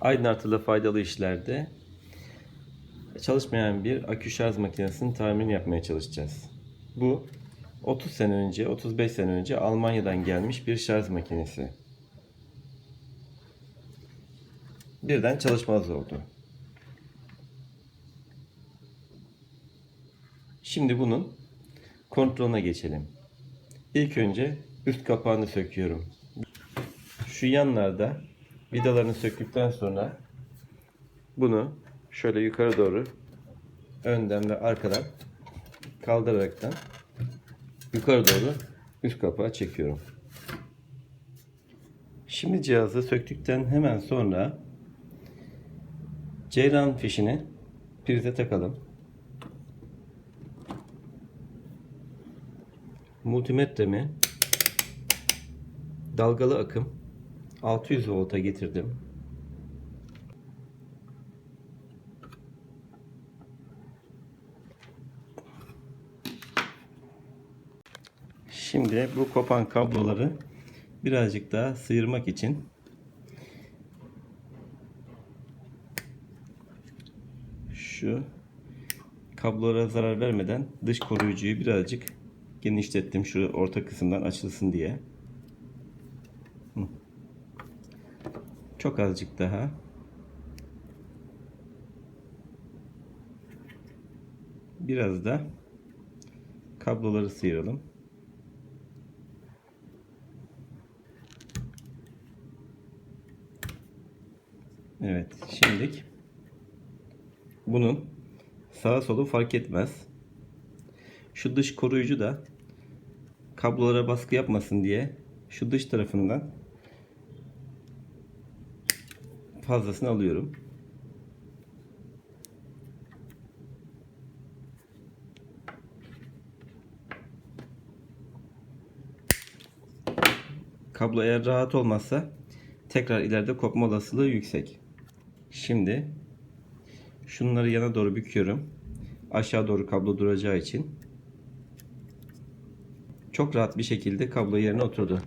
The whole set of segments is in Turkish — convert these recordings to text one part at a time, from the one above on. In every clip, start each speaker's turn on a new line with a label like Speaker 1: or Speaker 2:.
Speaker 1: aydınlatılı faydalı işlerde çalışmayan bir akü şarj makinesinin tamirini yapmaya çalışacağız. Bu 30 sene önce, 35 sene önce Almanya'dan gelmiş bir şarj makinesi. Birden çalışmaz oldu. Şimdi bunun kontrolüne geçelim. İlk önce üst kapağını söküyorum. Şu yanlarda vidalarını söktükten sonra bunu şöyle yukarı doğru önden ve arkadan kaldıraraktan yukarı doğru üst kapağı çekiyorum. Şimdi cihazı söktükten hemen sonra ceyran fişini prize takalım. Multimetremi dalgalı akım 600 volta getirdim. Şimdi bu kopan kabloları birazcık daha sıyırmak için şu kablolara zarar vermeden dış koruyucuyu birazcık genişlettim şu orta kısımdan açılsın diye. Çok azıcık daha. Biraz da kabloları sıyıralım. Evet, şimdilik bunun sağa solu fark etmez. Şu dış koruyucu da kablolara baskı yapmasın diye şu dış tarafından fazlasını alıyorum. Kablo eğer rahat olmazsa tekrar ileride kopma olasılığı yüksek. Şimdi şunları yana doğru büküyorum. Aşağı doğru kablo duracağı için çok rahat bir şekilde kablo yerine oturdu.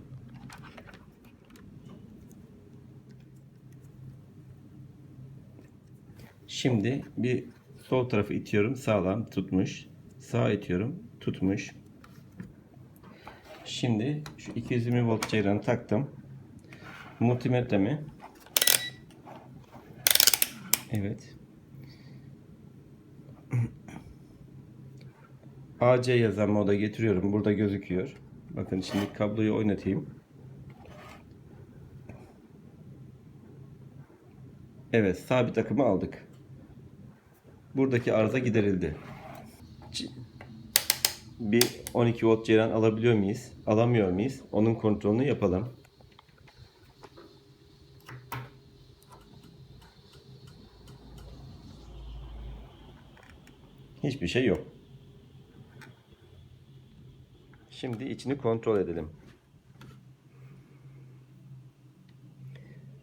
Speaker 1: Şimdi bir sol tarafı itiyorum. Sağlam tutmuş. Sağ itiyorum. Tutmuş. Şimdi şu 220 volt ceyranı taktım. Multimetremi Evet. AC yazan moda getiriyorum. Burada gözüküyor. Bakın şimdi kabloyu oynatayım. Evet, sabit akımı aldık. Buradaki arıza giderildi. Bir 12 volt ceyran alabiliyor muyuz? Alamıyor muyuz? Onun kontrolünü yapalım. Hiçbir şey yok. Şimdi içini kontrol edelim.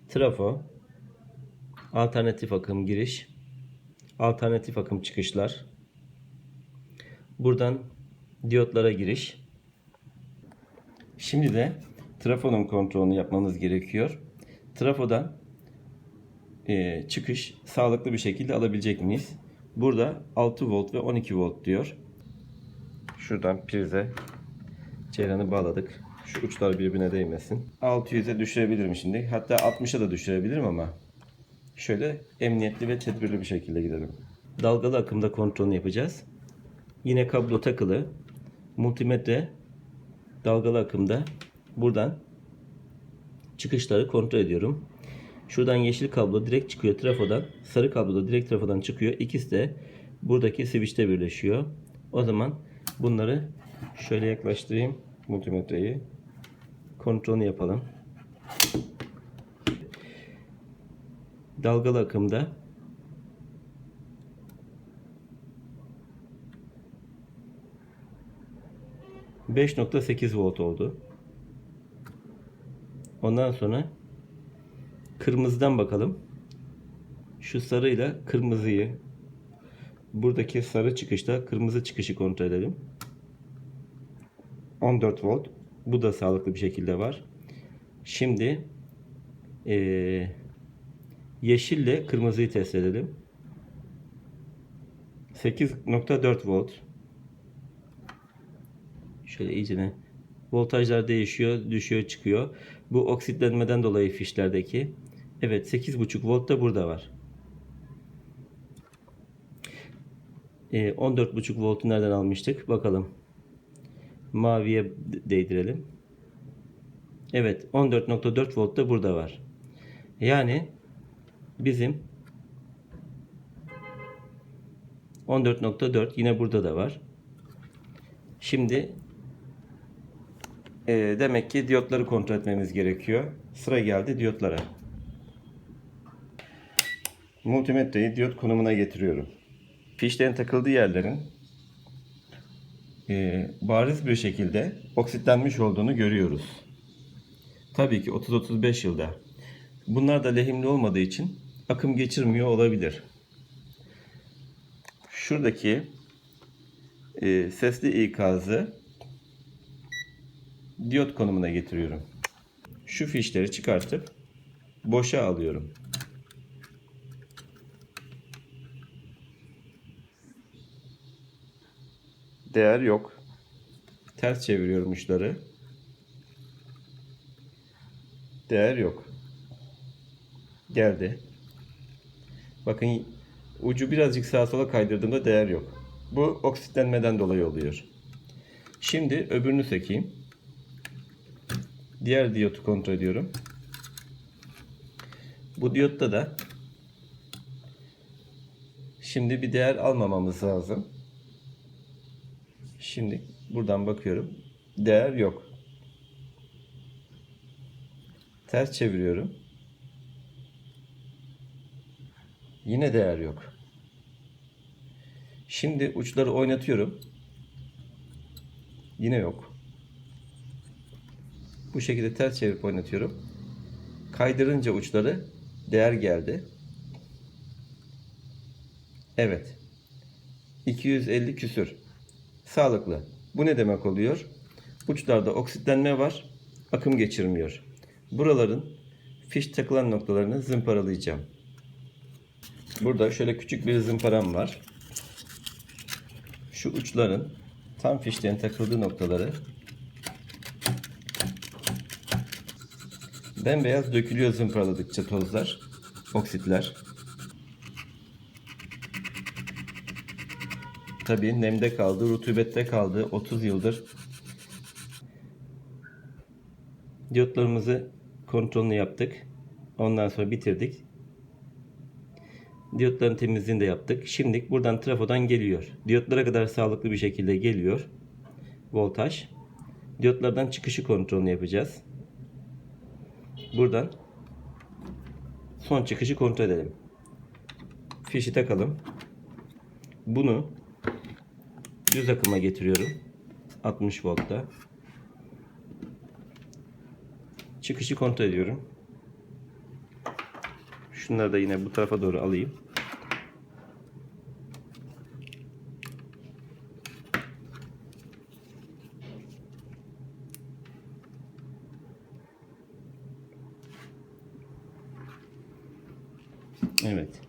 Speaker 1: Trafo, alternatif akım giriş, alternatif akım çıkışlar. Buradan diyotlara giriş. Şimdi de trafonun kontrolünü yapmamız gerekiyor. Trafodan e, çıkış sağlıklı bir şekilde alabilecek miyiz? Burada 6 volt ve 12 volt diyor. Şuradan prize ceyranı bağladık. Şu uçlar birbirine değmesin. 600'e düşürebilirim şimdi. Hatta 60'a da düşürebilirim ama şöyle emniyetli ve tedbirli bir şekilde gidelim. Dalgalı akımda kontrolünü yapacağız. Yine kablo takılı. Multimetre dalgalı akımda buradan çıkışları kontrol ediyorum. Şuradan yeşil kablo direkt çıkıyor trafodan. Sarı kablo da direkt trafodan çıkıyor. İkisi de buradaki switch'te birleşiyor. O zaman bunları şöyle yaklaştırayım multimetreyi. Kontrolünü yapalım. Dalgalı akımda ...5.8 volt oldu. Ondan sonra kırmızıdan bakalım. Şu sarıyla kırmızıyı buradaki sarı çıkışta kırmızı çıkışı kontrol edelim. 14 volt. Bu da sağlıklı bir şekilde var. Şimdi eee, Yeşille kırmızıyı test edelim. 8.4 volt. Şöyle iyicene voltajlar değişiyor, düşüyor, çıkıyor. Bu oksitlenmeden dolayı fişlerdeki. Evet 8.5 volt da burada var. Ee, 14.5 voltu nereden almıştık? Bakalım. Maviye değdirelim. Evet 14.4 volt da burada var. Yani bizim 14.4 yine burada da var. Şimdi e, demek ki diyotları kontrol etmemiz gerekiyor. Sıra geldi diyotlara. Multimetreyi diyot konumuna getiriyorum. Fişlerin takıldığı yerlerin e, bariz bir şekilde oksitlenmiş olduğunu görüyoruz. Tabii ki 30-35 yılda. Bunlar da lehimli olmadığı için akım geçirmiyor olabilir. Şuradaki e, sesli ikazı diyot konumuna getiriyorum. Şu fişleri çıkartıp boşa alıyorum. Değer yok. Ters çeviriyorum uçları. Değer yok. Geldi. Bakın ucu birazcık sağa sola kaydırdığımda değer yok. Bu oksitlenmeden dolayı oluyor. Şimdi öbürünü sökeyim. Diğer diyotu kontrol ediyorum. Bu diyotta da şimdi bir değer almamamız lazım. Şimdi buradan bakıyorum. Değer yok. Ters çeviriyorum. Yine değer yok. Şimdi uçları oynatıyorum. Yine yok. Bu şekilde ters çevirip oynatıyorum. Kaydırınca uçları değer geldi. Evet. 250 küsür. Sağlıklı. Bu ne demek oluyor? Uçlarda oksitlenme var. Akım geçirmiyor. Buraların fiş takılan noktalarını zımparalayacağım. Burada şöyle küçük bir zımparam var. Şu uçların tam fişlerin takıldığı noktaları bembeyaz dökülüyor zımparaladıkça tozlar, oksitler. Tabii nemde kaldı, rutubette kaldı 30 yıldır. Diyotlarımızı kontrolünü yaptık. Ondan sonra bitirdik. Diyotların temizliğini de yaptık. Şimdi buradan trafodan geliyor. Diyotlara kadar sağlıklı bir şekilde geliyor. Voltaj. Diyotlardan çıkışı kontrolünü yapacağız. Buradan son çıkışı kontrol edelim. Fişi takalım. Bunu düz akıma getiriyorum. 60 voltta. Çıkışı kontrol ediyorum. Şunları da yine bu tarafa doğru alayım. Evet.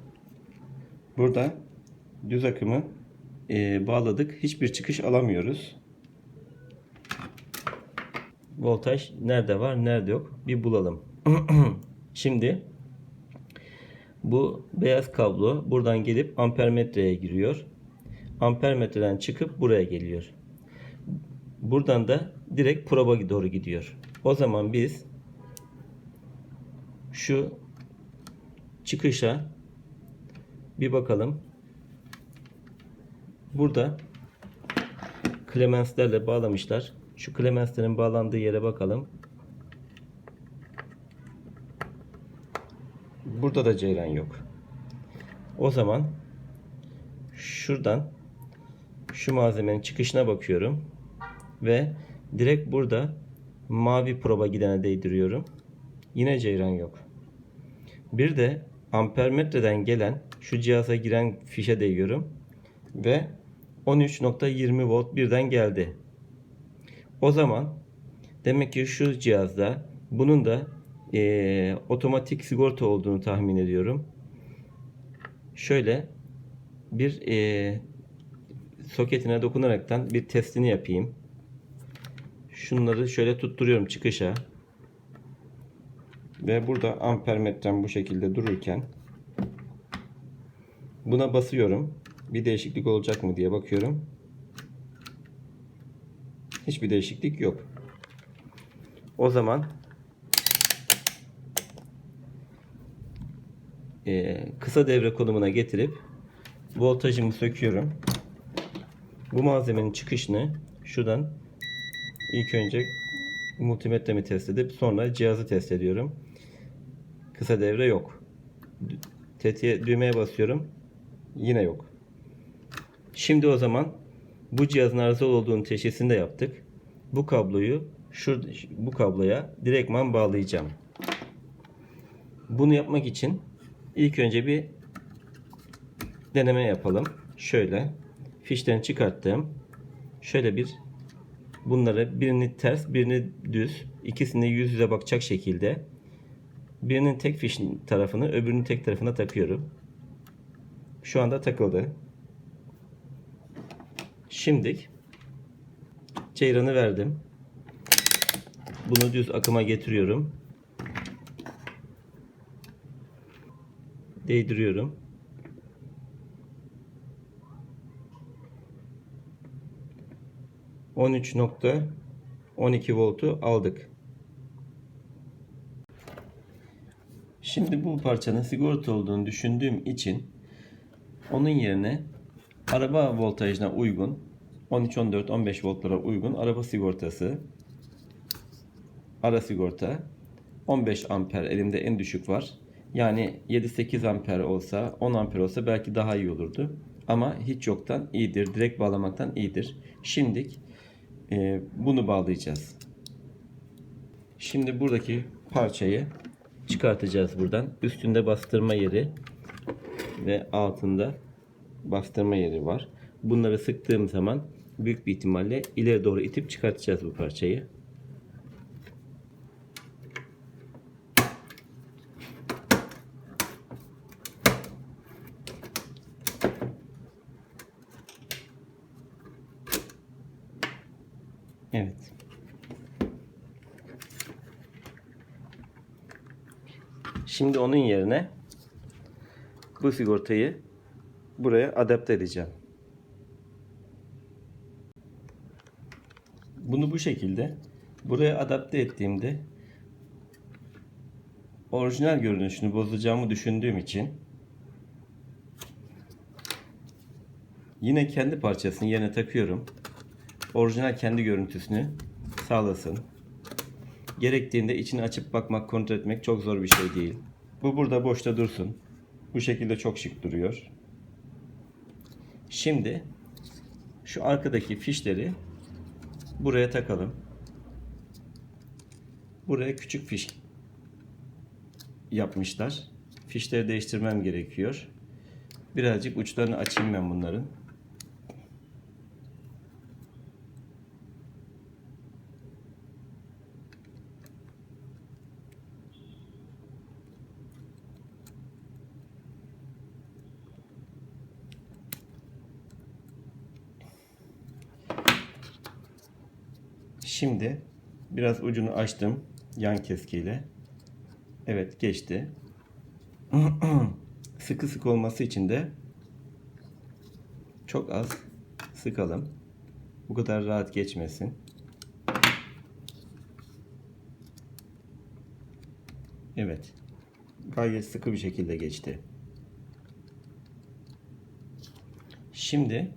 Speaker 1: Burada düz akımı e, bağladık. Hiçbir çıkış alamıyoruz. Voltaj nerede var, nerede yok? Bir bulalım. Şimdi bu beyaz kablo buradan gelip ampermetreye giriyor. Ampermetreden çıkıp buraya geliyor. Buradan da direkt proba doğru gidiyor. O zaman biz şu çıkışa bir bakalım. Burada klemenslerle bağlamışlar. Şu klemenslerin bağlandığı yere bakalım. Burada da ceyran yok. O zaman şuradan şu malzemenin çıkışına bakıyorum ve direkt burada mavi proba gidene değdiriyorum. Yine ceyran yok. Bir de ampermetreden gelen şu cihaza giren fişe değiyorum ve 13.20 volt birden geldi. O zaman demek ki şu cihazda bunun da e, otomatik sigorta olduğunu tahmin ediyorum. Şöyle bir e, soketine dokunaraktan bir testini yapayım. Şunları şöyle tutturuyorum çıkışa. Ve burada amper metrem bu şekilde dururken buna basıyorum. Bir değişiklik olacak mı diye bakıyorum. Hiçbir değişiklik yok. O zaman e, kısa devre konumuna getirip voltajımı söküyorum. Bu malzemenin çıkışını şuradan ilk önce multimetremi test edip sonra cihazı test ediyorum. Kısa devre yok. Tetiğe düğmeye basıyorum. Yine yok. Şimdi o zaman bu cihazın arızalı olduğunu teşhisini de yaptık. Bu kabloyu şurada bu kabloya direktman bağlayacağım. Bunu yapmak için ilk önce bir deneme yapalım. Şöyle fişten çıkarttım. Şöyle bir bunları birini ters birini düz ikisini yüz yüze bakacak şekilde birinin tek fiş tarafını öbürünün tek tarafına takıyorum. Şu anda takıldı. Şimdi ceyranı verdim. Bunu düz akıma getiriyorum. Değdiriyorum. On nokta 12 voltu aldık. Şimdi bu parçanın sigorta olduğunu düşündüğüm için onun yerine araba voltajına uygun 13, 14, 15 voltlara uygun araba sigortası ara sigorta 15 amper elimde en düşük var. Yani 7-8 amper olsa 10 amper olsa belki daha iyi olurdu. Ama hiç yoktan iyidir. Direkt bağlamaktan iyidir. Şimdi e, bunu bağlayacağız. Şimdi buradaki parçayı çıkartacağız buradan. Üstünde bastırma yeri ve altında bastırma yeri var. Bunları sıktığım zaman büyük bir ihtimalle ileri doğru itip çıkartacağız bu parçayı. Evet. Şimdi onun yerine bu sigortayı buraya adapte edeceğim. Bunu bu şekilde buraya adapte ettiğimde orijinal görünüşünü bozacağımı düşündüğüm için yine kendi parçasını yerine takıyorum. Orijinal kendi görüntüsünü sağlasın. Gerektiğinde içini açıp bakmak, kontrol etmek çok zor bir şey değil. Bu burada boşta dursun. Bu şekilde çok şık duruyor. Şimdi şu arkadaki fişleri buraya takalım. Buraya küçük fiş yapmışlar. Fişleri değiştirmem gerekiyor. Birazcık uçlarını açayım ben bunların. Şimdi biraz ucunu açtım yan keskiyle. Evet geçti. Sıkı sık olması için de çok az sıkalım. Bu kadar rahat geçmesin. Evet. Gayet sıkı bir şekilde geçti. Şimdi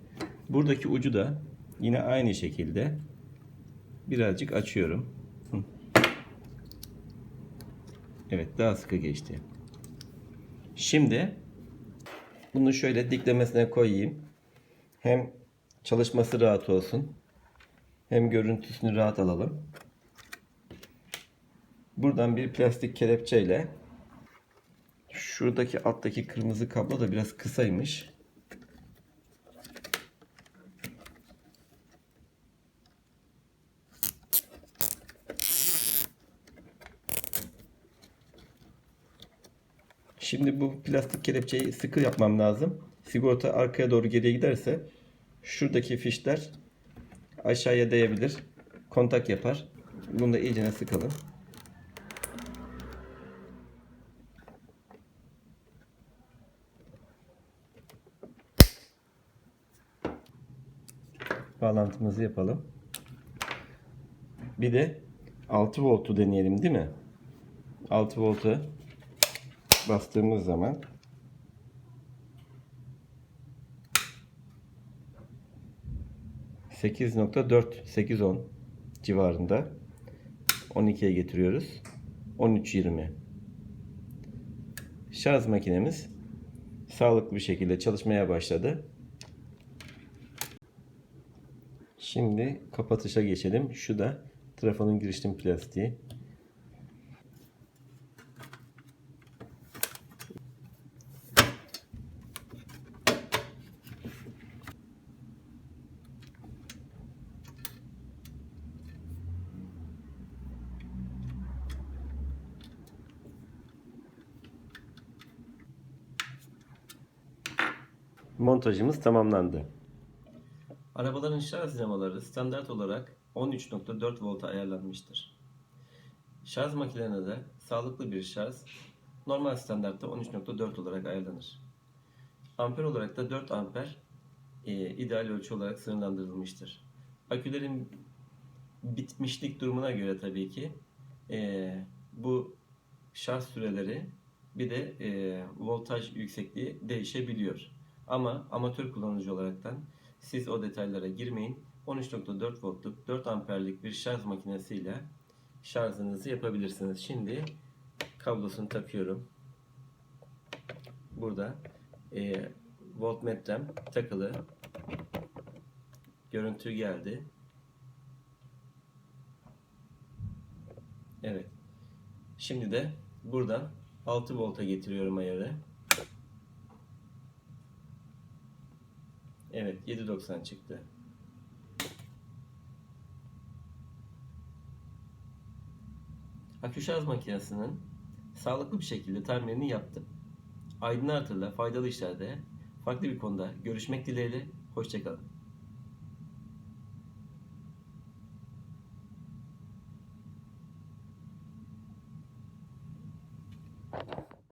Speaker 1: buradaki ucu da yine aynı şekilde birazcık açıyorum. Evet daha sıkı geçti. Şimdi bunu şöyle diklemesine koyayım. Hem çalışması rahat olsun. Hem görüntüsünü rahat alalım. Buradan bir plastik kelepçeyle şuradaki alttaki kırmızı kablo da biraz kısaymış. Şimdi bu plastik kelepçeyi sıkı yapmam lazım. Sigorta arkaya doğru geriye giderse şuradaki fişler aşağıya değebilir. Kontak yapar. Bunu da iyicene sıkalım. Bağlantımızı yapalım. Bir de 6 voltu deneyelim değil mi? 6 voltu bastığımız zaman ...8.4, 8.10 civarında... ...12'ye getiriyoruz... ...13.20... ...şarj makinemiz... ...sağlıklı bir şekilde çalışmaya başladı... Şimdi kapatışa geçelim. Şu da trafonun girişinin plastiği. Montajımız tamamlandı. Arabaların şarj dinamaları standart olarak 13.4 volta ayarlanmıştır. Şarj makinelerine de sağlıklı bir şarj normal standartta 13.4 olarak ayarlanır. Amper olarak da 4 amper e, ideal ölçü olarak sınırlandırılmıştır. Akülerin bitmişlik durumuna göre tabii ki e, bu şarj süreleri bir de e, voltaj yüksekliği değişebiliyor. Ama amatör kullanıcı olaraktan siz o detaylara girmeyin. 13.4 voltluk 4 amperlik bir şarj makinesiyle şarjınızı yapabilirsiniz. Şimdi kablosunu takıyorum. Burada e, voltmetrem takılı. Görüntü geldi. Evet. Şimdi de buradan 6 volta getiriyorum ayarı. Evet 7.90 çıktı. Akü şarj makinesinin sağlıklı bir şekilde tamirini yaptım. Aydın Artır'la faydalı işlerde farklı bir konuda görüşmek dileğiyle. Hoşçakalın.